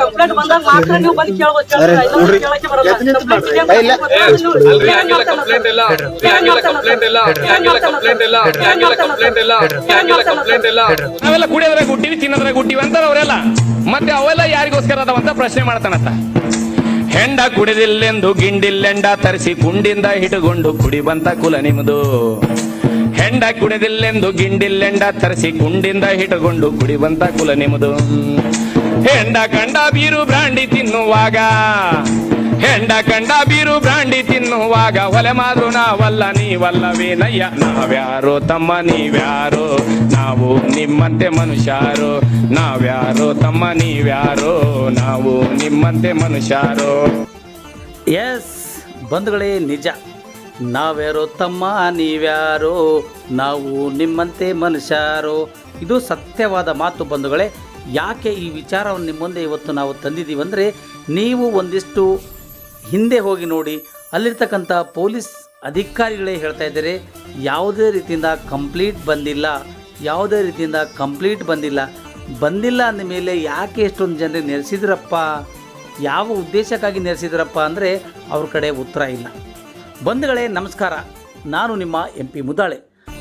Complaint ಬಂದಾಗ ಮಾತ್ರ ನೀವು ಬಂದು ನಾವೆಲ್ಲ ಕುಡಿಯೋದ್ರಾಗ ಹುಟ್ಟಿವಿ ತಿನ್ನೋದ್ರಾಗ ಹುಟ್ಟಿವಿ ಅಂತಾರ ಅವರೆಲ್ಲ. ಮತ್ತೆ ಅವೆಲ್ಲ ಯಾರಿಗೋಸ್ಕರ ಅದಾವಂತ ಪ್ರಶ್ನೆ ಮಾಡ್ತಾನಂತ. ಹೆಂಡ ಕುಡಿದಿಲ್ಲೆಂದು ಗಿಂಡಿಲ್ಲೆಂಡ ತರಿಸಿ ಕುಂಡಿಂದ ಹಿಡಿಗೊಂಡು ಕುಡಿ ಬಂತ ಕುಲ ನಿಮ್ದು. ಹೆಂಡ ಕುಡಿದಿಲ್ಲೆಂದು ಗಿಂಡಿಲ್ಲೆಂಡ ತರಿಸಿ ಕುಂಡಿಂದ ಹಿಡಗೊಂಡು ಕುಡಿ ಬಂತ ಕುಲ ನಿಮ್ದು. ಹೆಂಡ ಕಂಡ ಬೀರು ಬ್ರಾಂಡಿ ತಿನ್ನುವಾಗ, ಹೆಂಡ ಕಂಡ ಬೀರು ಬ್ರಾಂಡಿ ತಿನ್ನುವಾಗ, ಒಲೆ ಮಾದ್ರು ನಾವಲ್ಲ ನೀವಲ್ಲವೇನಯ್ಯ ನಾವ್ಯಾರೋ ತಮ್ಮ, ನೀವ್ಯಾರು? ನಾವು ನಿಮ್ಮಂತೆ ಮನುಷ್ಯರು. ನಾವ್ಯಾರೋ ತಮ್ಮ, ನೀವ್ಯಾರೋ? ನಾವು ನಿಮ್ಮಂತೆ ಮನುಷ್ಯರು. ಎಸ್, ಬಂಧುಗಳೇ, ನಿಜ. ನಾವ್ಯಾರು ತಮ್ಮ, ನೀವ್ಯಾರೋ? ನಾವು ನಿಮ್ಮಂತೆ ಮನುಷ್ಯರು. ಇದು ಸತ್ಯವಾದ ಮಾತು ಬಂಧುಗಳೇ. ಯಾಕೆ ಈ ವಿಚಾರವನ್ನು ನಿಮ್ಮ ಮುಂದೆ ಇವತ್ತು ನಾವು ತಂದಿದ್ದೀವಿ ಅಂದರೆ ನೀವು ಒಂದಿಷ್ಟು ಹಿಂದೆ ಹೋಗಿ ನೋಡಿ, ಅಲ್ಲಿರ್ತಕ್ಕಂಥ ಪೊಲೀಸ್ ಅಧಿಕಾರಿಗಳೇ ಹೇಳ್ತಾ ಇದ್ದಾರೆ, ಯಾವುದೇ ರೀತಿಯಿಂದ ಕಂಪ್ಲೀಟ್ ಬಂದಿಲ್ಲ, ಯಾವುದೇ ರೀತಿಯಿಂದ ಕಂಪ್ಲೀಟ್ ಬಂದಿಲ್ಲ. ಬಂದಿಲ್ಲ ಅಂದ ಮೇಲೆ ಯಾಕೆ ಎಷ್ಟೊಂದು ಜನರಿಗೆ ನೆಲೆಸಿದ್ರಪ್ಪ ಯಾವ ಉದ್ದೇಶಕ್ಕಾಗಿ ನೆಲೆಸಿದ್ರಪ್ಪ ಅಂದರೆ ಅವ್ರ ಕಡೆ ಉತ್ತರ ಇಲ್ಲ. ಬಂಧುಗಳೇ, ನಮಸ್ಕಾರ. ನಾನು ನಿಮ್ಮ ಎಂ ಪಿ ಮುದಾಳೆ.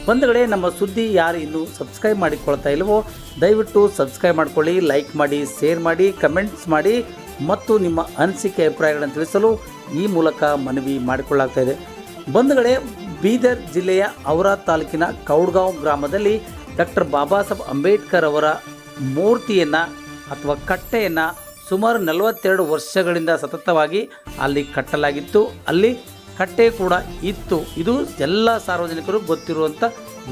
ಬಂಧುಗಳೇ ನಮ್ಮ ಸುದ್ದಿ ಯಾರು ಇನ್ನೂ ಸಬ್ಸ್ಕ್ರೈಬ್ ಮಾಡಿಕೊಳ್ತಾ ಇಲ್ವೋ, ದಯವಿಟ್ಟು ಸಬ್ಸ್ಕ್ರೈಬ್ ಮಾಡ್ಕೊಳ್ಳಿ, ಲೈಕ್ ಮಾಡಿ, ಶೇರ್ ಮಾಡಿ, ಕಮೆಂಟ್ಸ್ ಮಾಡಿ ಮತ್ತು ನಿಮ್ಮ ಅನಿಸಿಕೆ, ಅಭಿಪ್ರಾಯಗಳನ್ನು ತಿಳಿಸಲು ಈ ಮೂಲಕ ಮನವಿ ಮಾಡಿಕೊಳ್ಳಾಗ್ತಾ ಇದೆ. ಬಂಧುಗಳೇ ಬೀದರ್ ಜಿಲ್ಲೆಯ ಔರಾ ತಾಲೂಕಿನ ಕೌಡ್ಗಾಂವ್ ಗ್ರಾಮದಲ್ಲಿ ಡಾಕ್ಟರ್ ಬಾಬಾ ಸಾಹೇಬ್ ಅಂಬೇಡ್ಕರ್ ಅವರ ಮೂರ್ತಿಯನ್ನು ಅಥವಾ ಕಟ್ಟೆಯನ್ನು ಸುಮಾರು ನಲವತ್ತೆರಡು ವರ್ಷಗಳಿಂದ ಸತತವಾಗಿ ಅಲ್ಲಿ ಕಟ್ಟಲಾಗಿತ್ತು. ಅಲ್ಲಿ ಕಟ್ಟೆ ಕೂಡ ಇತ್ತು. ಇದು ಎಲ್ಲ ಸಾರ್ವಜನಿಕರು ಗೊತ್ತಿರುವಂಥ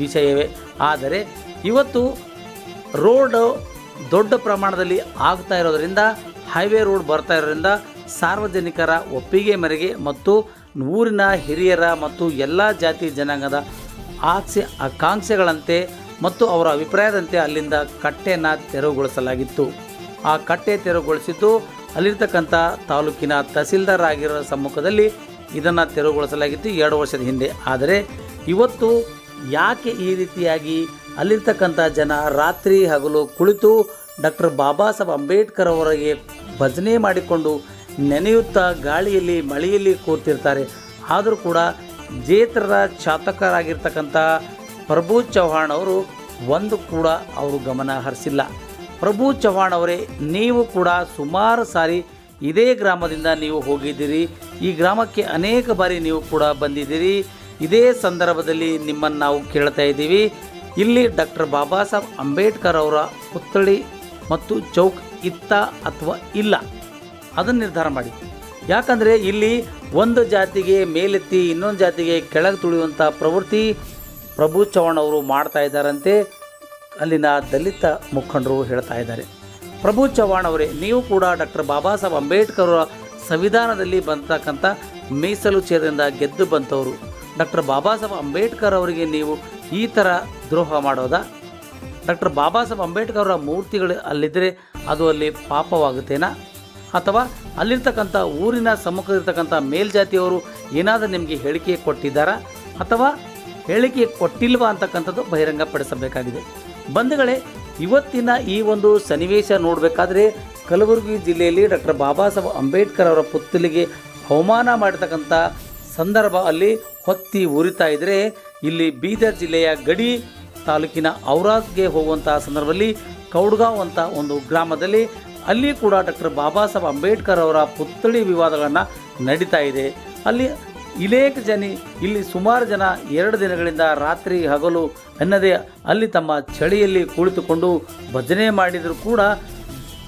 ವಿಷಯವೇ. ಆದರೆ ಇವತ್ತು ರೋಡ್ ದೊಡ್ಡ ಪ್ರಮಾಣದಲ್ಲಿ ಆಗ್ತಾ ಇರೋದರಿಂದ, ಹೈವೇ ರೋಡ್ ಬರ್ತಾ ಇರೋದ್ರಿಂದ ಸಾರ್ವಜನಿಕರ ಒಪ್ಪಿಗೆ ಮೇರೆಗೆ ಮತ್ತು ಊರಿನ ಹಿರಿಯರ ಮತ್ತು ಎಲ್ಲ ಜಾತಿ ಜನಾಂಗದ ಆಸೆ ಆಕಾಂಕ್ಷೆಗಳಂತೆ ಮತ್ತು ಅವರ ಅಭಿಪ್ರಾಯದಂತೆ ಅಲ್ಲಿಂದ ಕಟ್ಟೆಯನ್ನು ತೆರವುಗೊಳಿಸಲಾಗಿತ್ತು. ಆ ಕಟ್ಟೆ ತೆರವುಗೊಳಿಸಿದ್ದು ಅಲ್ಲಿರ್ತಕ್ಕಂಥ ತಾಲೂಕಿನ ತಹಸೀಲ್ದಾರ್ ಆಗಿರೋ ಸಮ್ಮುಖದಲ್ಲಿ ಇದನ್ನು ತೆರವುಗೊಳಿಸಲಾಗಿತ್ತು ಎರಡು ವರ್ಷದ ಹಿಂದೆ. ಆದರೆ ಇವತ್ತು ಯಾಕೆ ಈ ರೀತಿಯಾಗಿ ಅಲ್ಲಿರ್ತಕ್ಕಂಥ ಜನ ರಾತ್ರಿ ಹಗಲು ಕುಳಿತು ಡಾಕ್ಟರ್ ಬಾಬಾ ಸಾಹೇಬ್ ಅಂಬೇಡ್ಕರ್ ಅವರಿಗೆ ಭಜನೆ ಮಾಡಿಕೊಂಡು ನೆನೆಯುತ್ತಾ ಗಾಳಿಯಲ್ಲಿ ಮಳೆಯಲ್ಲಿ ಕೂತಿರ್ತಾರೆ. ಆದರೂ ಕೂಡ ಜೇತ್ರರ ಚಾತಕರಾಗಿರ್ತಕ್ಕಂಥ ಪ್ರಭು ಚೌಹಾಣ್ ಅವರು ಒಂದು ಕೂಡ ಅವರು ಗಮನ ಹರಿಸಿಲ್ಲ. ಪ್ರಭು ಚವ್ಹಾಣ್ ಅವರೇ, ನೀವು ಕೂಡ ಸುಮಾರು ಸಾರಿ ಇದೇ ಗ್ರಾಮದಿಂದ ನೀವು ಹೋಗಿದ್ದೀರಿ. ಈ ಗ್ರಾಮಕ್ಕೆ ಅನೇಕ ಬಾರಿ ನೀವು ಕೂಡ ಬಂದಿದ್ದೀರಿ. ಇದೇ ಸಂದರ್ಭದಲ್ಲಿ ನಿಮ್ಮನ್ನು ನಾವು ಕೇಳ್ತಾ ಇದ್ದೀವಿ. ಇಲ್ಲಿ ಡಾಕ್ಟರ್ ಬಾಬಾ ಸಾಹೇಬ್ ಅಂಬೇಡ್ಕರ್ ಅವರ ಪುತ್ಥಳಿ ಮತ್ತು ಚೌಕ್ ಇತ್ತ ಅಥವಾ ಇಲ್ಲ? ಅದನ್ನು ನಿರ್ಧಾರ ಮಾಡಿ. ಯಾಕಂದರೆ ಇಲ್ಲಿ ಒಂದು ಜಾತಿಗೆ ಮೇಲೆತ್ತಿ ಇನ್ನೊಂದು ಜಾತಿಗೆ ಕೆಳಗೆ ತುಳಿಯುವಂಥ ಪ್ರವೃತ್ತಿ ಪ್ರಭು ಚೌಹಾಣ್ ಅವರು ಮಾಡ್ತಾ ಇದ್ದಾರಂತೆ. ಅಲ್ಲಿನ ದಲಿತ ಮುಖಂಡರು ಹೇಳ್ತಾ ಇದ್ದಾರೆ. ಪ್ರಭು ಚವ್ಹಾಣ್ ಅವರೇ, ನೀವು ಕೂಡ ಡಾಕ್ಟರ್ ಬಾಬಾ ಸಾಹೇಬ್ ಅಂಬೇಡ್ಕರ್ ಅವರ ಸಂವಿಧಾನದಲ್ಲಿ ಬಂತಕ್ಕಂಥ ಮೀಸಲು ಛೇದದಿಂದ ಗೆದ್ದು ಬಂತವರು. ಡಾಕ್ಟರ್ ಬಾಬಾ ಸಾಹೇಬ್ ಅಂಬೇಡ್ಕರ್ ಅವರಿಗೆ ನೀವು ಈ ಥರ ದ್ರೋಹ ಮಾಡೋದಾ? ಡಾಕ್ಟರ್ ಬಾಬಾ ಸಾಹೇಬ್ ಅಂಬೇಡ್ಕರ್ ಅವರ ಮೂರ್ತಿಗಳು ಅಲ್ಲಿದ್ದರೆ ಅದು ಅಲ್ಲಿ ಪಾಪವಾಗುತ್ತೇನಾ? ಅಥವಾ ಅಲ್ಲಿರ್ತಕ್ಕಂಥ ಊರಿನ ಸಮ್ಮುಖದಲ್ಲಿರ್ತಕ್ಕಂಥ ಮೇಲ್ಜಾತಿಯವರು ಏನಾದರೂ ನಿಮಗೆ ಹೇಳಿಕೆ ಕೊಟ್ಟಿದ್ದಾರಾ? ಅಥವಾ ಹೇಳಿಕೆ ಕೊಟ್ಟಿಲ್ವಾ ಅಂತಕ್ಕಂಥದ್ದು ಬಹಿರಂಗಪಡಿಸಬೇಕಾಗಿದೆ. ಬಂಧುಗಳೇ ಇವತ್ತಿನ ಈ ಒಂದು ಸನ್ನಿವೇಶ ನೋಡಬೇಕಾದ್ರೆ ಕಲಬುರಗಿ ಜಿಲ್ಲೆಯಲ್ಲಿ ಡಾಕ್ಟರ್ ಬಾಬಾ ಸಾಹೇಬ್ ಅಂಬೇಡ್ಕರ್ ಅವರ ಪುತ್ತಲಿಗೆ ಅವಮಾನ ಮಾಡತಕ್ಕಂಥ ಸಂದರ್ಭ ಅಲ್ಲಿ ಹೊತ್ತಿ ಉರಿತಾ ಇದ್ದರೆ ಇಲ್ಲಿ ಬೀದರ್ ಜಿಲ್ಲೆಯ ಗಡಿ ತಾಲೂಕಿನ ಔರಾದ್ಗೆ ಹೋಗುವಂತಹ ಸಂದರ್ಭದಲ್ಲಿ ಕೌಡ್ಗಾಂವ್ ಅಂತ ಒಂದು ಗ್ರಾಮದಲ್ಲಿ ಅಲ್ಲಿ ಕೂಡ ಡಾಕ್ಟರ್ ಬಾಬಾ ಸಾಹೇಬ್ ಅಂಬೇಡ್ಕರ್ ಅವರ ಪುತ್ಥಳಿ ವಿವಾದಗಳನ್ನು ನಡೀತಾ ಇದೆ. ಅಲ್ಲಿ ಇಲೇಕ ಜನಿ, ಇಲ್ಲಿ ಸುಮಾರು ಜನ ಎರಡು ದಿನಗಳಿಂದ ರಾತ್ರಿ ಹಗಲು ಎನ್ನದೇ ಅಲ್ಲಿ ತಮ್ಮ ಚಳಿಯಲ್ಲಿ ಕುಳಿತುಕೊಂಡು ಭಜನೆ ಮಾಡಿದರೂ ಕೂಡ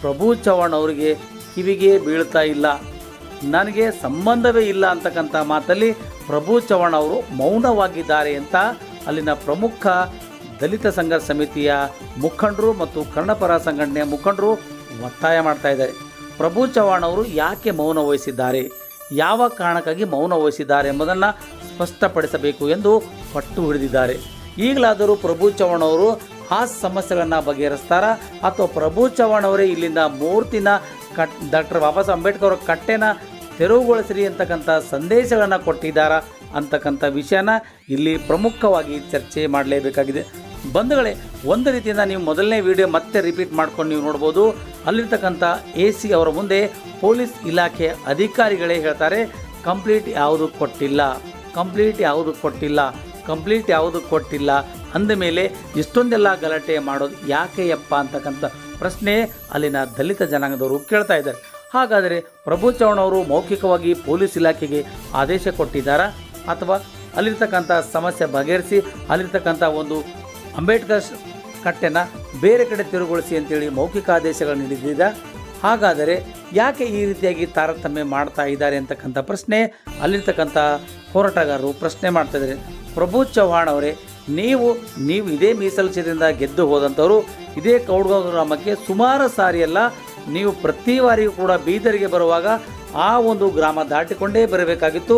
ಪ್ರಭು ಚವ್ಹಾಣ್ ಅವರಿಗೆ ಕಿವಿಗೆ ಬೀಳ್ತಾ ಇಲ್ಲ. ನನಗೆ ಸಂಬಂಧವೇ ಇಲ್ಲ ಅಂತಕ್ಕಂಥ ಮಾತಲ್ಲಿ ಪ್ರಭು ಚವ್ಹಾಣ್ ಅವರು ಮೌನವಾಗಿದ್ದಾರೆ ಅಂತ ಅಲ್ಲಿನ ಪ್ರಮುಖ ದಲಿತ ಸಂಘರ್ಷ ಸಮಿತಿಯ ಮುಖಂಡರು ಮತ್ತು ಕನ್ನಡಪರ ಸಂಘಟನೆಯ ಮುಖಂಡರು ಒತ್ತಾಯ ಮಾಡ್ತಾ ಇದ್ದಾರೆ. ಪ್ರಭು ಚವ್ಹಾಣ್ ಅವರು ಯಾಕೆ ಮೌನ ವಹಿಸಿದ್ದಾರೆ? ಯಾವ ಕಾರಣಕ್ಕಾಗಿ ಮೌನ ವಹಿಸಿದ್ದಾರೆ ಎಂಬುದನ್ನು ಸ್ಪಷ್ಟಪಡಿಸಬೇಕು ಎಂದು ಪಟ್ಟು ಹಿಡಿದಿದ್ದಾರೆ. ಈಗಲಾದರೂ ಪ್ರಭು ಚವ್ಹಾಣ್ ಅವರು ಆ ಸಮಸ್ಯೆಗಳನ್ನು ಬಗೆಹರಿಸ್ತಾರಾ? ಅಥವಾ ಪ್ರಭು ಚವ್ಹಾಣ್ ಅವರೇ ಇಲ್ಲಿಂದ ಮೂರ್ತಿನ ಕಟ್, ಡಾಕ್ಟರ್ ಬಾಬಾ ಸಾಹೇಬ್ ಅಂಬೇಡ್ಕರ್ ಅವರ ಕಟ್ಟೆನ ತೆರವುಗೊಳಿಸಿರಿ ಅಂತಕ್ಕಂಥ ಸಂದೇಶಗಳನ್ನು ಕೊಟ್ಟಿದ್ದಾರಾ ಅಂತಕ್ಕಂಥ ವಿಷಯನ ಇಲ್ಲಿ ಪ್ರಮುಖವಾಗಿ ಚರ್ಚೆ ಮಾಡಲೇಬೇಕಾಗಿದೆ. ಬಂಧುಗಳೇ, ಒಂದು ರೀತಿಯಿಂದ ನೀವು ಮೊದಲನೇ ವಿಡಿಯೋ ಮತ್ತೆ ರಿಪೀಟ್ ಮಾಡ್ಕೊಂಡು ನೀವು ನೋಡ್ಬೋದು. ಅಲ್ಲಿರ್ತಕ್ಕಂಥ ಎ ಸಿ ಅವರ ಮುಂದೆ ಪೊಲೀಸ್ ಇಲಾಖೆ ಅಧಿಕಾರಿಗಳೇ ಹೇಳ್ತಾರೆ, ಕಂಪ್ಲೀಟ್ ಯಾವುದು ಕೊಟ್ಟಿಲ್ಲ, ಕಂಪ್ಲೀಟ್ ಯಾವುದು ಕೊಟ್ಟಿಲ್ಲ, ಕಂಪ್ಲೀಟ್ ಯಾವುದು ಕೊಟ್ಟಿಲ್ಲ ಅಂದ ಮೇಲೆ ಇಷ್ಟೊಂದೆಲ್ಲ ಗಲಾಟೆ ಮಾಡೋದು ಯಾಕೆಯಪ್ಪ ಅಂತಕ್ಕಂಥ ಪ್ರಶ್ನೆ ಅಲ್ಲಿನ ದಲಿತ ಜನಾಂಗದವರು ಕೇಳ್ತಾ ಇದ್ದಾರೆ. ಹಾಗಾದರೆ ಪ್ರಭು ಚೌಹಾಣ್ ಅವರು ಮೌಖಿಕವಾಗಿ ಪೊಲೀಸ್ ಇಲಾಖೆಗೆ ಆದೇಶ ಕೊಟ್ಟಿದ್ದಾರಾ? ಅಥವಾ ಅಲ್ಲಿರ್ತಕ್ಕಂಥ ಸಮಸ್ಯೆ ಬಗೆಹರಿಸಿ ಅಲ್ಲಿರ್ತಕ್ಕಂಥ ಒಂದು ಅಂಬೇಡ್ಕರ್ ಕಟ್ಟೆನ ಬೇರೆ ಕಡೆ ತಿರುಗೊಳಿಸಿ ಅಂತೇಳಿ ಮೌಖಿಕ ಆದೇಶಗಳನ್ನು ನೀಡಿದ್ದ. ಹಾಗಾದರೆ ಯಾಕೆ ಈ ರೀತಿಯಾಗಿ ತಾರತಮ್ಯ ಮಾಡ್ತಾ ಇದ್ದಾರೆ ಅಂತಕ್ಕಂಥ ಪ್ರಶ್ನೆ, ಅಲ್ಲಿರ್ತಕ್ಕಂಥ ಹೋರಾಟಗಾರರು ಪ್ರಶ್ನೆ ಮಾಡ್ತಾ ಇದ್ದಾರೆ. ಪ್ರಭು ಚವ್ಹಾಣ್ ಅವರೇ, ನೀವು ನೀವು ಇದೇ ಮೀಸಲು ಗೆದ್ದು ಹೋದಂಥವರು, ಇದೇ ಕೌಡ್ಗಾಂವ್ ಗ್ರಾಮಕ್ಕೆ ಸುಮಾರು ಸಾರಿಯಲ್ಲ ನೀವು ಪ್ರತಿ ಬಾರಿಯೂ ಕೂಡ ಬೀದರಿಗೆ ಬರುವಾಗ ಆ ಒಂದು ಗ್ರಾಮ ದಾಟಿಕೊಂಡೇ ಬರಬೇಕಾಗಿತ್ತು.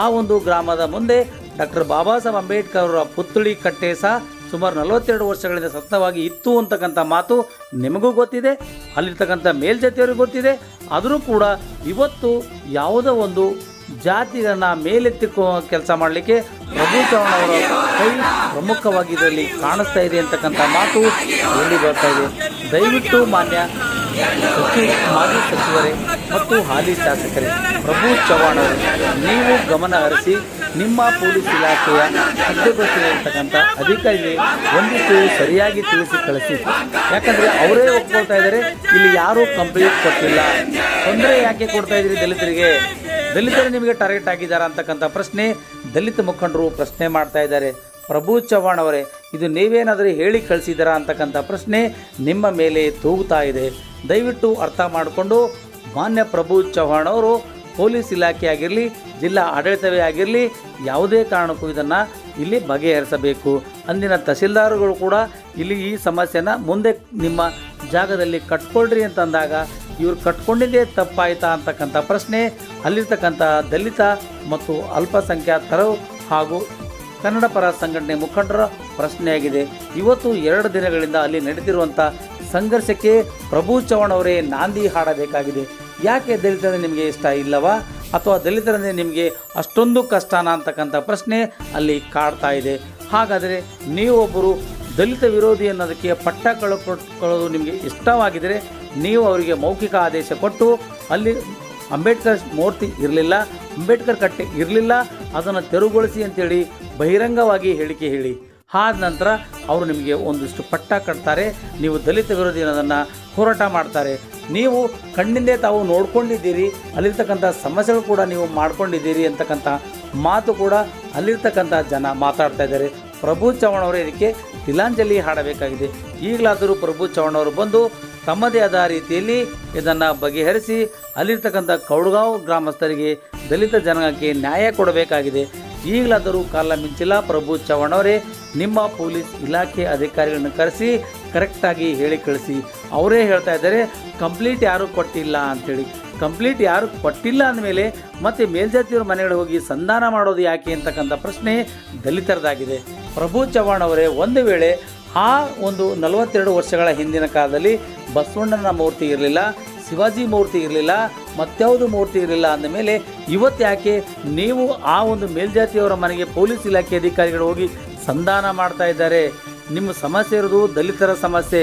ಆ ಒಂದು ಗ್ರಾಮದ ಮುಂದೆ ಡಾಕ್ಟರ್ ಬಾಬಾ ಸಾಹೇಬ್ ಅಂಬೇಡ್ಕರ್ ಅವರ ಪುತ್ಥಳಿ ಕಟ್ಟೆ ಸಹ ಸುಮಾರು ನಲವತ್ತೆರಡು ವರ್ಷಗಳಿಂದ ಸತತವಾಗಿ ಇತ್ತು ಅಂತಕ್ಕಂಥ ಮಾತು ನಿಮಗೂ ಗೊತ್ತಿದೆ, ಅಲ್ಲಿರ್ತಕ್ಕಂಥ ಮೇಲ್ಜಾತಿಯವರಿಗೂ ಗೊತ್ತಿದೆ. ಆದರೂ ಕೂಡ ಇವತ್ತು ಯಾವುದೋ ಒಂದು ಜಾತಿಗಳನ್ನ ಮೇಲೆತ್ತಿಕ್ಕೋ ಕೆಲಸ ಮಾಡಲಿಕ್ಕೆ ಪ್ರಭು ಚೌಹಾಣ್ ಅವರ ಕೈ ಪ್ರಮುಖವಾಗಿ ಇದರಲ್ಲಿ ಕಾಣಿಸ್ತಾ ಇದೆ ಅಂತಕ್ಕಂಥ ಮಾತು ಎಲ್ಲಿ ಬರ್ತಾ ಇದೆ. ದಯವಿಟ್ಟು ಮಾನ್ಯ ಮಾಜಿ ಸಚಿವರೇ ಮತ್ತು ಹಾಲಿ ಶಾಸಕರೇ, ಪ್ರಭು ಚವ್ಹಾಣ್ ಅವರು, ನೀವು ಗಮನ ಹರಿಸಿ ನಿಮ್ಮ ಪೊಲೀಸ್ ಇಲಾಖೆಯ ಹುದ್ದೆಗೊತ್ತಿರತಕ್ಕಂಥ ಅಧಿಕಾರಿಗೆ ಒಂದಿಷ್ಟು ಸರಿಯಾಗಿ ತಿಳಿಸಿ ಕಳಿಸಿ. ಯಾಕಂದರೆ ಅವರೇ ಒಪ್ಕೊಳ್ತಾ ಇದ್ದಾರೆ, ಇಲ್ಲಿ ಯಾರೂ ಕಂಪ್ಲೀಟ್ ಕೊಟ್ಟಿಲ್ಲ. ತೊಂದರೆ ಯಾಕೆ ಕೊಡ್ತಾ ಇದ್ದೀರಿ ದಲಿತರಿಗೆ? ದಲಿತರು ನಿಮಗೆ ಟಾರ್ಗೆಟ್ ಆಗಿದ್ದಾರೆ ಅಂತಕ್ಕಂಥ ಪ್ರಶ್ನೆ ದಲಿತ ಮುಖಂಡರು ಪ್ರಶ್ನೆ ಮಾಡ್ತಾ ಇದ್ದಾರೆ. ಪ್ರಭು ಚವ್ಹಾಣ್ ಅವರೇ, ಇದು ನೀವೇನಾದರೂ ಹೇಳಿ ಕಳಿಸಿದ್ದೀರಾ ಅಂತಕ್ಕಂಥ ಪ್ರಶ್ನೆ ನಿಮ್ಮ ಮೇಲೆ ತೂಗುತ್ತಾ ಇದೆ. ದಯವಿಟ್ಟು ಅರ್ಥ ಮಾಡಿಕೊಂಡು ಮಾನ್ಯ ಪ್ರಭು ಚವ್ಹಾಣ್ ಅವರು ಪೊಲೀಸ್ ಇಲಾಖೆ ಆಗಿರಲಿ, ಜಿಲ್ಲಾ ಆಡಳಿತವೇ ಆಗಿರಲಿ, ಯಾವುದೇ ಕಾರಣಕ್ಕೂ ಇದನ್ನು ಇಲ್ಲಿ ಬಗೆಹರಿಸಬೇಕು. ಅಂದಿನ ತಹಸೀಲ್ದಾರ್ಗಳು ಕೂಡ ಇಲ್ಲಿ ಈ ಸಮಸ್ಯೆನ ಮುಂದೆ ನಿಮ್ಮ ಜಾಗದಲ್ಲಿ ಕಟ್ಕೊಳ್ರಿ ಅಂತಂದಾಗ ಇವರು ಕಟ್ಕೊಂಡಿದ್ದೇ ತಪ್ಪಾಯಿತಾ ಅಂತಕ್ಕಂಥ ಪ್ರಶ್ನೆ, ಅಲ್ಲಿರ್ತಕ್ಕಂಥ ದಲಿತ ಮತ್ತು ಅಲ್ಪಸಂಖ್ಯಾತರು ಹಾಗೂ ಕನ್ನಡ ಪರ ಸಂಘಟನೆ ಮುಖಂಡರ ಪ್ರಶ್ನೆಯಾಗಿದೆ. ಇವತ್ತು ಎರಡು ದಿನಗಳಿಂದ ಅಲ್ಲಿ ನಡೆದಿರುವಂಥ ಸಂಘರ್ಷಕ್ಕೆ ಪ್ರಭು ಚವ್ಹಾಣ್ ಅವರೇ ನಾಂದಿ ಹಾಡಬೇಕಾಗಿದೆ. ಯಾಕೆ ದಲಿತರಂದ್ರೆ ನಿಮಗೆ ಇಷ್ಟ ಇಲ್ಲವಾ? ಅಥವಾ ದಲಿತರಂದ್ರೆ ನಿಮಗೆ ಅಷ್ಟೊಂದು ಕಷ್ಟನ ಅಂತಕ್ಕಂಥ ಪ್ರಶ್ನೆ ಅಲ್ಲಿ ಕಾಡ್ತಾ ಇದೆ. ಹಾಗಾದರೆ ನೀವೊಬ್ಬರು ದಲಿತ ವಿರೋಧಿ ಅನ್ನೋದಕ್ಕೆ ಪಟ್ಟ ಕಳ್ಕೊಳ್ಳೋದು ನಿಮಗೆ ಇಷ್ಟವಾಗಿದ್ದರೆ ನೀವು ಅವರಿಗೆ ಮೌಖಿಕ ಆದೇಶ ಕೊಟ್ಟು ಅಲ್ಲಿ ಅಂಬೇಡ್ಕರ್ ಮೂರ್ತಿ ಇರಲಿಲ್ಲ, ಅಂಬೇಡ್ಕರ್ ಕಟ್ಟೆ ಇರಲಿಲ್ಲ, ಅದನ್ನು ತೆರವುಗೊಳಿಸಿ ಅಂತೇಳಿ ಬಹಿರಂಗವಾಗಿ ಹೇಳಿಕೆ ಹೇಳಿ. ಆದ ನಂತರ ಅವರು ನಿಮಗೆ ಒಂದಿಷ್ಟು ಪಟ್ಟ ಕಟ್ತಾರೆ. ನೀವು ದಲಿತ ವಿರೋಧಿ ಅನ್ನೋದನ್ನು ಹೋರಾಟ ಮಾಡ್ತಾರೆ. ನೀವು ಕಣ್ಣಿಂದೇ ತಾವು ನೋಡ್ಕೊಂಡಿದ್ದೀರಿ, ಅಲ್ಲಿರ್ತಕ್ಕಂಥ ಸಮಸ್ಯೆಗಳು ಕೂಡ ನೀವು ಮಾಡ್ಕೊಂಡಿದ್ದೀರಿ ಅಂತಕ್ಕಂಥ ಮಾತು ಕೂಡ ಅಲ್ಲಿರ್ತಕ್ಕಂಥ ಜನ ಮಾತಾಡ್ತಾ ಇದ್ದಾರೆ. ಪ್ರಭು ಚವ್ಹಾಣ್ ಅವರು ಇದಕ್ಕೆ ತಿಲಾಂಜಲಿ ಹಾಡಬೇಕಾಗಿದೆ. ಈಗಲಾದರೂ ಪ್ರಭು ಚವ್ಹಾಣ್ ಅವರು ಬಂದು ತಮ್ಮದೇ ಆದ ರೀತಿಯಲ್ಲಿ ಇದನ್ನು ಬಗೆಹರಿಸಿ, ಅಲ್ಲಿರ್ತಕ್ಕಂಥ ಕೌಡ್ಗಾವ್ ಗ್ರಾಮಸ್ಥರಿಗೆ ದಲಿತ ಜನಾಂಗಕ್ಕೆ ನ್ಯಾಯ ಕೊಡಬೇಕಾಗಿದೆ. ಈಗಲಾದರೂ ಕಾಲ ಮಿಂಚಿಲ್ಲ. ಪ್ರಭು ಚವ್ಹಾಣ್ ಅವರೇ, ನಿಮ್ಮ ಪೊಲೀಸ್ ಇಲಾಖೆ ಅಧಿಕಾರಿಗಳನ್ನು ಕರೆಸಿ ಕರೆಕ್ಟಾಗಿ ಹೇಳಿ ಕಳಿಸಿ. ಅವರೇ ಹೇಳ್ತಾ ಇದ್ದಾರೆ, ಕಂಪ್ಲೀಟ್ ಯಾರೂ ಕೊಟ್ಟಿಲ್ಲ ಅಂಥೇಳಿ. ಕಂಪ್ಲೀಟ್ ಯಾರು ಕೊಟ್ಟಿಲ್ಲ ಅಂದಮೇಲೆ ಮತ್ತೆ ಮೇಲ್ಜಾತಿಯವ್ರ ಮನೆಗಳಿಗೆ ಹೋಗಿ ಸಂಧಾನ ಮಾಡೋದು ಯಾಕೆ? ಅಂತಕ್ಕಂಥ ಪ್ರಶ್ನೆ ದಲಿತರದಾಗಿದೆ. ಪ್ರಭು ಚವ್ಹಾಣ್ ಅವರೇ, ಒಂದು ವೇಳೆ ಆ ಒಂದು ನಲವತ್ತೆರಡು ವರ್ಷಗಳ ಹಿಂದಿನ ಕಾಲದಲ್ಲಿ ಬಸವಣ್ಣನ ಮೂರ್ತಿ ಇರಲಿಲ್ಲ ಶಿವಾಜಿ ಮೂರ್ತಿ ಇರಲಿಲ್ಲ, ಮತ್ಯಾವುದು ಮೂರ್ತಿ ಇರಲಿಲ್ಲ ಅಂದಮೇಲೆ ಇವತ್ತು ಯಾಕೆ ನೀವು ಆ ಒಂದು ಮೇಲ್ಜಾತಿಯವರ ಮನೆಗೆ ಪೊಲೀಸ್ ಇಲಾಖೆ ಅಧಿಕಾರಿಗಳು ಹೋಗಿ ಸಂಧಾನ ಮಾಡ್ತಾ ಇದ್ದಾರೆ? ನಿಮ್ಮ ಸಮಸ್ಯೆ ಇರೋದು ದಲಿತರ ಸಮಸ್ಯೆ.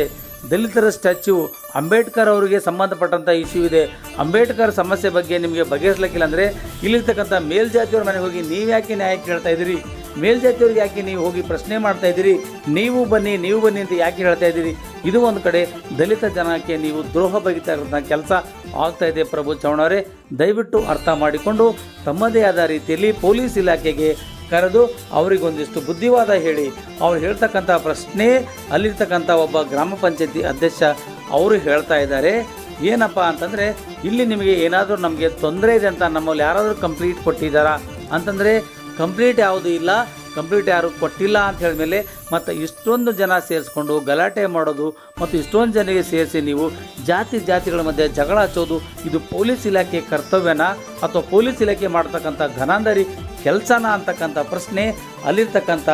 ದಲಿತರ ಸ್ಟ್ಯಾಚ್ಯೂ ಅಂಬೇಡ್ಕರ್ ಅವರಿಗೆ ಸಂಬಂಧಪಟ್ಟಂಥ ಇಶ್ಯೂ ಇದೆ. ಅಂಬೇಡ್ಕರ್ ಸಮಸ್ಯೆ ಬಗ್ಗೆ ನಿಮಗೆ ಬಗೆಹರಿಸಲಿಕ್ಕಿಲ್ಲ ಅಂದರೆ ಇಲ್ಲಿರ್ತಕ್ಕಂಥ ಮೇಲ್ಜಾತಿಯವ್ರ ಮನೆಗೆ ಹೋಗಿ ನೀವು ಯಾಕೆ ನ್ಯಾಯ ಕೇಳ್ತಾ ಇದ್ದೀರಿ? ಮೇಲ್ಜಾತಿಯವ್ರಿಗೆ ಯಾಕೆ ನೀವು ಹೋಗಿ ಪ್ರಶ್ನೆ ಮಾಡ್ತಾ ಇದ್ದೀರಿ? ನೀವು ಬನ್ನಿ ನೀವು ಬನ್ನಿ ಅಂತ ಯಾಕೆ ಹೇಳ್ತಾ ಇದ್ದೀರಿ? ಇದು ಒಂದು ಕಡೆ ದಲಿತ ಜನಕ್ಕೆ ನೀವು ದ್ರೋಹ ಬಗೆತಾ ಇರೋಂಥ ಕೆಲಸ ಆಗ್ತಾ ಇದೆ ಪ್ರಭು ಚವ್ಹಾಣ್ ಅವರೇ. ದಯವಿಟ್ಟು ಅರ್ಥ ಮಾಡಿಕೊಂಡು ತಮ್ಮದೇ ಆದ ರೀತಿಯಲ್ಲಿ ಪೊಲೀಸ್ ಇಲಾಖೆಗೆ ಕರೆದು ಅವರಿಗೊಂದಿಷ್ಟು ಬುದ್ಧಿವಾದ ಹೇಳಿ. ಅವ್ರು ಹೇಳ್ತಕ್ಕಂಥ ಪ್ರಶ್ನೆ, ಅಲ್ಲಿರ್ತಕ್ಕಂಥ ಒಬ್ಬ ಗ್ರಾಮ ಪಂಚಾಯತಿ ಅಧ್ಯಕ್ಷ ಅವರು ಹೇಳ್ತಾ ಇದ್ದಾರೆ. ಏನಪ್ಪ ಅಂತಂದರೆ, ಇಲ್ಲಿ ನಿಮಗೆ ಏನಾದರೂ ನಮಗೆ ತೊಂದರೆ ಇದೆ ಅಂತ ನಮ್ಮಲ್ಲಿ ಯಾರಾದರೂ ಕಂಪ್ಲೀಟ್ ಕೊಟ್ಟಿದ್ದಾರಾ? ಅಂತಂದರೆ, ಕಂಪ್ಲೀಟ್ ಯಾವುದೂ ಇಲ್ಲ. ಕಂಪ್ಲೀಟ್ ಯಾರು ಕೊಟ್ಟಿಲ್ಲ ಅಂತ ಹೇಳಿದ್ಮೇಲೆ ಮತ್ತು ಇಷ್ಟೊಂದು ಜನ ಸೇರಿಸ್ಕೊಂಡು ಗಲಾಟೆ ಮಾಡೋದು ಮತ್ತು ಇಷ್ಟೊಂದು ಜನರಿಗೆ ಸೇರಿಸಿ ನೀವು ಜಾತಿ ಜಾತಿಗಳ ಮಧ್ಯೆ ಜಗಳ ಹಚ್ಚೋದು, ಇದು ಪೊಲೀಸ್ ಇಲಾಖೆ ಕರ್ತವ್ಯನ ಅಥವಾ ಪೊಲೀಸ್ ಇಲಾಖೆ ಮಾಡ್ತಕ್ಕಂಥ ಘನಾಂಧರಿ ಕೆಲಸನ ಅಂತಕ್ಕಂಥ ಪ್ರಶ್ನೆ ಅಲ್ಲಿರ್ತಕ್ಕಂಥ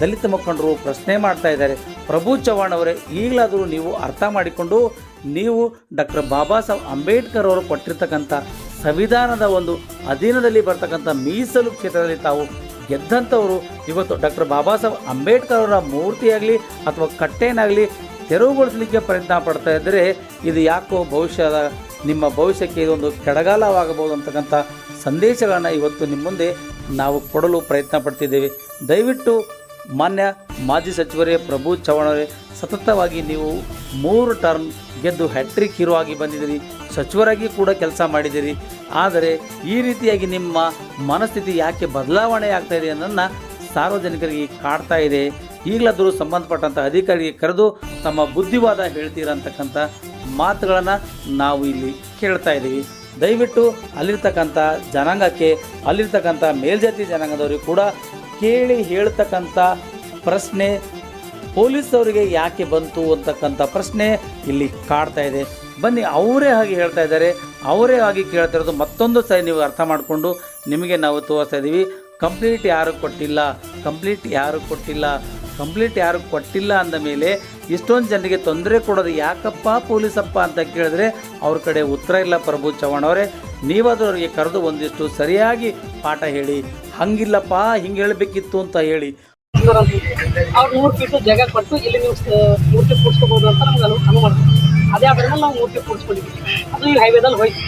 ದಲಿತ ಮುಖಂಡರು ಪ್ರಶ್ನೆ ಮಾಡ್ತಾ ಇದ್ದಾರೆ. ಪ್ರಭು ಚವ್ಹಾಣ್ ಅವರೇ, ಈಗಲಾದರೂ ನೀವು ಅರ್ಥ ಮಾಡಿಕೊಂಡು ನೀವು ಡಾಕ್ಟರ್ ಬಾಬಾ ಸಾಹೇಬ್ ಅಂಬೇಡ್ಕರ್ ಅವರು ಕೊಟ್ಟಿರ್ತಕ್ಕಂಥ ಸಂವಿಧಾನದ ಒಂದು ಅಧೀನದಲ್ಲಿ ಬರ್ತಕ್ಕಂಥ ಮೀಸಲು ಕ್ಷೇತ್ರದಲ್ಲಿ ತಾವು ಗೆದ್ದಂಥವರು. ಇವತ್ತು ಡಾಕ್ಟರ್ ಬಾಬಾ ಸಾಹೇಬ್ ಅಂಬೇಡ್ಕರ್ ಅವರ ಮೂರ್ತಿಯಾಗಲಿ ಅಥವಾ ಕಟ್ಟೆನಾಗಲಿ ತೆರವುಗೊಳಿಸಲಿಕ್ಕೆ ಪ್ರಯತ್ನ ಪಡ್ತಾ ಇದ್ದರೆ ಇದು ಯಾಕೋ ಭವಿಷ್ಯದ, ನಿಮ್ಮ ಭವಿಷ್ಯಕ್ಕೆ ಇದೊಂದು ಕೆಡಗಾಲವಾಗಬಹುದು ಅಂತಕ್ಕಂಥ ಸಂದೇಶಗಳನ್ನು ಇವತ್ತು ನಿಮ್ಮ ಮುಂದೆ ನಾವು ಕೊಡಲು ಪ್ರಯತ್ನ ಪಡ್ತಿದ್ದೇವೆ. ದಯವಿಟ್ಟು ಮಾನ್ಯ ಮಾಜಿ ಸಚಿವರೇ, ಪ್ರಭು ಚವ್ಹಾಣ್ ಅವರೇ ಸತತವಾಗಿ ನೀವು ಮೂರು ಟರ್ಮ್ ಗೆದ್ದು ಹ್ಯಾಟ್ರಿಕ್ ಹೀರೋ ಆಗಿ ಬಂದಿದ್ದೀರಿ. ಸಚಿವರಾಗಿ ಕೂಡ ಕೆಲಸ ಮಾಡಿದ್ದೀರಿ. ಆದರೆ ಈ ರೀತಿಯಾಗಿ ನಿಮ್ಮ ಮನಸ್ಥಿತಿ ಯಾಕೆ ಬದಲಾವಣೆ ಆಗ್ತಾ ಇದೆ ಅನ್ನೋದನ್ನು ಸಾರ್ವಜನಿಕರಿಗೆ ಕಾಡ್ತಾ ಇದೆ. ಈಗಲಾದರೂ ಸಂಬಂಧಪಟ್ಟಂಥ ಅಧಿಕಾರಿಗೆ ಕರೆದು ತಮ್ಮ ಬುದ್ಧಿವಾದ ಹೇಳ್ತೀರಂತಕ್ಕಂಥ ಮಾತುಗಳನ್ನು ನಾವು ಇಲ್ಲಿ ಕೇಳ್ತಾ ಇದ್ದೀವಿ. ದಯವಿಟ್ಟು ಅಲ್ಲಿರ್ತಕ್ಕಂಥ ಜನಾಂಗಕ್ಕೆ, ಅಲ್ಲಿರ್ತಕ್ಕಂಥ ಮೇಲ್ಜಾತಿ ಜನಾಂಗದವರಿಗೆ ಕೂಡ ಕೇಳಿ ಹೇಳ್ತಕ್ಕಂಥ ಪ್ರಶ್ನೆ ಪೊಲೀಸವರಿಗೆ ಯಾಕೆ ಬಂತು ಅಂತಕ್ಕಂಥ ಪ್ರಶ್ನೆ ಇಲ್ಲಿ ಕಾಡ್ತಾ ಇದೆ. ಬನ್ನಿ, ಅವರೇ ಹಾಗೆ ಹೇಳ್ತಾ ಇದ್ದಾರೆ. ಅವರೇ ಹಾಗೆ ಕೇಳ್ತಾ ಇರೋದು ಮತ್ತೊಂದು ಸರಿ ನೀವು ಅರ್ಥ ಮಾಡಿಕೊಂಡು ನಿಮಗೆ ನಾವು ತೋರಿಸ್ತಾ ಇದ್ದೀವಿ ಕಂಪ್ಲೀಟ್ ಯಾರು ಕೊಟ್ಟಿಲ್ಲ? ಕಂಪ್ಲೀಟ್ ಯಾರು ಕೊಟ್ಟಿಲ್ಲ? ಕಂಪ್ಲೀಟ್ ಯಾರು ಕೊಟ್ಟಿಲ್ಲ ಅಂದ ಮೇಲೆ ಇಷ್ಟೊಂದು ಜನರಿಗೆ ತೊಂದರೆ ಕೊಡೋದು ಯಾಕಪ್ಪ ಪೊಲೀಸಪ್ಪ ಅಂತ ಕೇಳಿದ್ರೆ ಅವ್ರ ಕಡೆ ಉತ್ತರ ಇಲ್ಲ ಪ್ರಭು ಚವ್ಹಾಣ್ ಅವರೇ. ನೀವಾದರೂ ಅವರಿಗೆ ಕರೆದು ಒಂದಿಷ್ಟು ಸರಿಯಾಗಿ ಪಾಠ ಹೇಳಿ. ಹಂಗಿಲ್ಲಪ್ಪ, ಹಿಂಗೆ ಹೇಳಬೇಕಿತ್ತು ಅಂತ ಹೇಳಿ. ಅವ್ರು ನೂರು ಫೀಟ್ ಜಾಗ ಕೊಟ್ಟು ಇಲ್ಲಿ ನೀವು ಮೂರ್ತಿ ಕೂಡಿಸ್ಕೋಬೋದು ಅಂತ ನಮ್ಗೆ ಅನು ಅನುಮಾನ. ಅದೇ ಆದ್ರಿಂದ ನಾವು ಮೂರ್ತಿ ಕೂಡ್ಸ್ಕೊಂಡಿದ್ವಿ ಅದು ಈ ಹೈವೇದಲ್ಲಿ ಹೋಯ್ತು.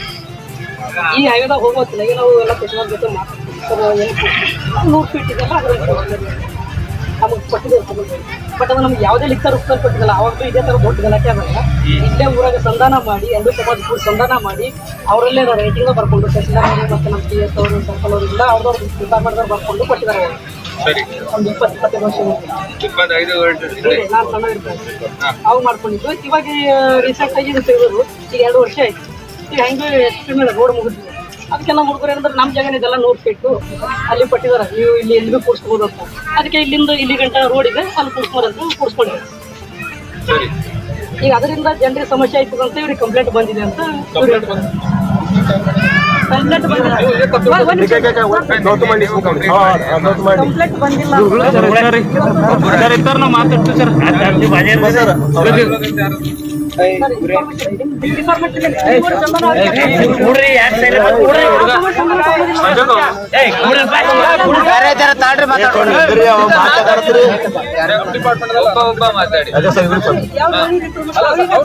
ಈ ಹೈವೇದಾಗ ಹೋಗೋತ್ತಿಲ್ಲ ಈಗ ನಾವು ಎಲ್ಲ ಕೃಷ್ಣ ಜೊತೆ ಮಾತಾಡ್ತೀವಿ ನೂರು ಫೀಟ್ ಇದೆಲ್ಲ ಅದ್ರಲ್ಲಿ ನಮಗೆ ಕೊಟ್ಟಿದ್ದೆ ಬಟ್ ಅದು ನಮ್ಗೆ ಯಾವುದೇ ಲಿಖಿತ ರೂಪದಲ್ಲಿ ಕೊಟ್ಟಿದ್ದಲ್ಲ. ಅವಾಗಲೂ ಇದೇ ಥರ ದೊಡ್ಡ ಗಲಾಟೆ ಆಗಲ್ಲ. ಇಲ್ಲೇ ಊರಾಗ ಸಂಧಾನ ಮಾಡಿ ಎರಡು ಸಮಾಜ ಕೂಡ ಸಂಧಾನ ಮಾಡಿ, ಅವರಲ್ಲೇ ರೈಟಿಂಗ್ ಬರ್ಕೊಂಡು ತಹಸೀಲ್ದಾರ್ ಮತ್ತು ನಮ್ಮ ಪಿ ಎಸ್ ಅವರು, ಸರ್ಕಲ್ ಅವರಿಂದ ಅವ್ರವ್ರು ಡಿಪಾರ್ಟ್ಮೆಂಟ್ದವ್ರು ಬರ್ಕೊಂಡು ಕೊಟ್ಟಿದ್ದಾರೆ. ಅವ್ರು. ಸರಿ. ಒಂದು ಇಪ್ಪತ್ತು ಇಪ್ಪತ್ತೈದು ವರ್ಷ. ಇಪ್ಪತ್ತೈದು ಹಿಂದೆ ನಾನು ಸಣ್ಣ ಇರ್ತೀನಿ ಅವು ಮಾಡ್ಕೊಂಡಿದ್ದು. ಇವಾಗ ರೀಸೆಂಟ್ ಆಗಿ ಇದು ತೆಗೆದ್ರು? ಈಗ ಎರಡು ವರ್ಷ ಆಯ್ತು. ಈಗ ಹೆಂಗೆ ಎಕ್ಸ್ಟ್ರೀಮ್ ರೋಡ್ ಮುಗಿದ್ವಿ. ಅದಕ್ಕೆಲ್ಲ ಹುಡುಗರು ಏನಂದ್ರೆ ನಮ್ಮ ಜಾಗ ಇದೆಲ್ಲ ನೂರು ಬಿಟ್ಟು ಅಲ್ಲಿ ಪಟ್ಟಿದಾರೆ ನೀವು ಇಲ್ಲಿ ಎಲ್ಲಿಗೂ ಕೂಡಿಸ್ಬೋದು ಅಂತ. ಅದಕ್ಕೆ ಇಲ್ಲಿಂದ ಇಲ್ಲಿ ಗಂಟ ರೋಡ್ ಇದೆ ಅಲ್ಲಿ ಕೂಡಿಸ್ಬೋದು ಅಂತ ಕೂಡಿಸ್ಕೊಂಡಿದ್ದಾರೆ ಸರಿ. ಈಗ ಅದರಿಂದ ಜನರಿಗೆ ಸಮಸ್ಯೆ ಆಯ್ತದ ಅಂತ ಇವ್ರಿಗೆ ಕಂಪ್ಲೇಂಟ್ ಬಂದಿದೆ ಅಂತ ಕಂಪ್ಲೇಂಟ್ ಬಂದಿಲ್ಲ ಕಂಪ್ಲೇಂಟ್ ಬಂದಿಲ್ಲ ಡಿಪಾರ್ಟ್ಮೆಂಟ್ ಡಿಪಾರ್ಟ್ಮೆಂಟ್ ಒಬ್ಬ ಒಬ್ಬ ಮಾತಾಡಿ ಅಲ್ಲ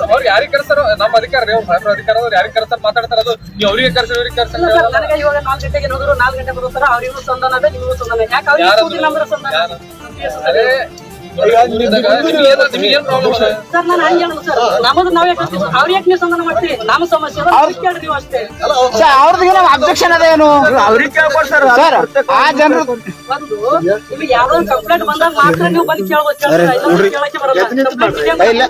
ಅವ್ರು ಯಾರಿಗೆ ಕರ್ಸಾರೋ ನಮ್ಮ ಅಧಿಕಾರ ಅಧಿಕಾರ ಅವ್ರು ಯಾರಿಗೆ ಕರ್ತಾರ ಮಾತಾಡ್ತಾರ ಅದು ನೀವು ಅವ್ರಿಗೆ ಕರ್ಸಿ ಇವ್ರಿಗೆ ಕರ್ಸಿ ನನಗೆ ಇವಾಗ ನಾಲ್ಕು ಗಂಟೆಗೆ ಹೋದ್ರು ನಾಲ್ಕು ಗಂಟೆ ಬರೋತರ ಅವ್ರಿಗೂ ಸಂಧಾನ ಅದೇ ನಿಮಗೂ ಸಂಧಾನ. ಯಾಕೆ ಅದೇ ಸರ್ ನಾನು ಹಂಗೆ ಹೇಳೋದು ಸರ್. ನಮ್ಮದು ನಾವೇ ಯಾಕೆ ಅವ್ರ ಯಾಕೆ ನೀವು ಸಂಧಾನ ಮಾಡ್ತೀರಿ? ನಮ್ಮ ಸಮಸ್ಯೆ ಅವ್ರಿಗೆ ಕೇಳ್ರಿ ನೀವು ಅಷ್ಟೇ ಅವ್ರದ್ದು ಅಬ್ಜೆಕ್ಷನ್ ಅದೇನು ಸರ್. ಆ ಜನರು ಒಂದು ಇಲ್ಲಿ ಯಾವ್ದೋ ಕಂಪ್ಲೇಂಟ್ ಬಂದಾಗ ಮಾತ್ರ ನೀವು ಬಂದು ಕೇಳ್ಬೋದು ಕೇಳಕ್ಕೆ ಬರಲ್ಲ.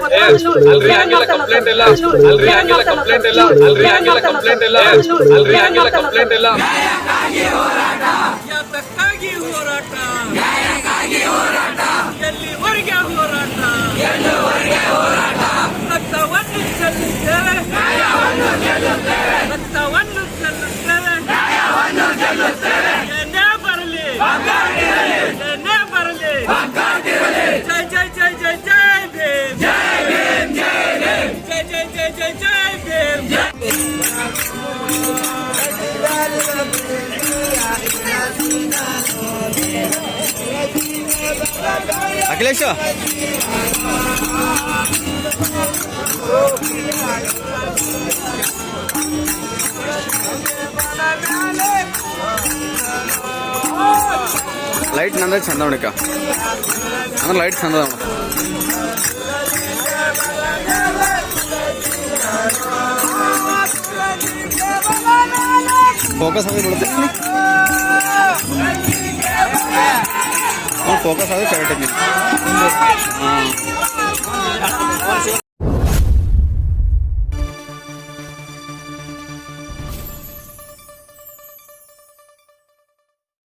ಹೋರಾಟ ಹೋರಾಟ. ರಕ್ತವನ್ನು ಚೆಲ್ಲುತ್ತೇವೆ అఖిలేష్. లైట్ నంద చందం ఇక. అందరూ లైట్ చందం ఫోకస్ అనేది ఫోకస్ అదే కరెక్ట్ మీరు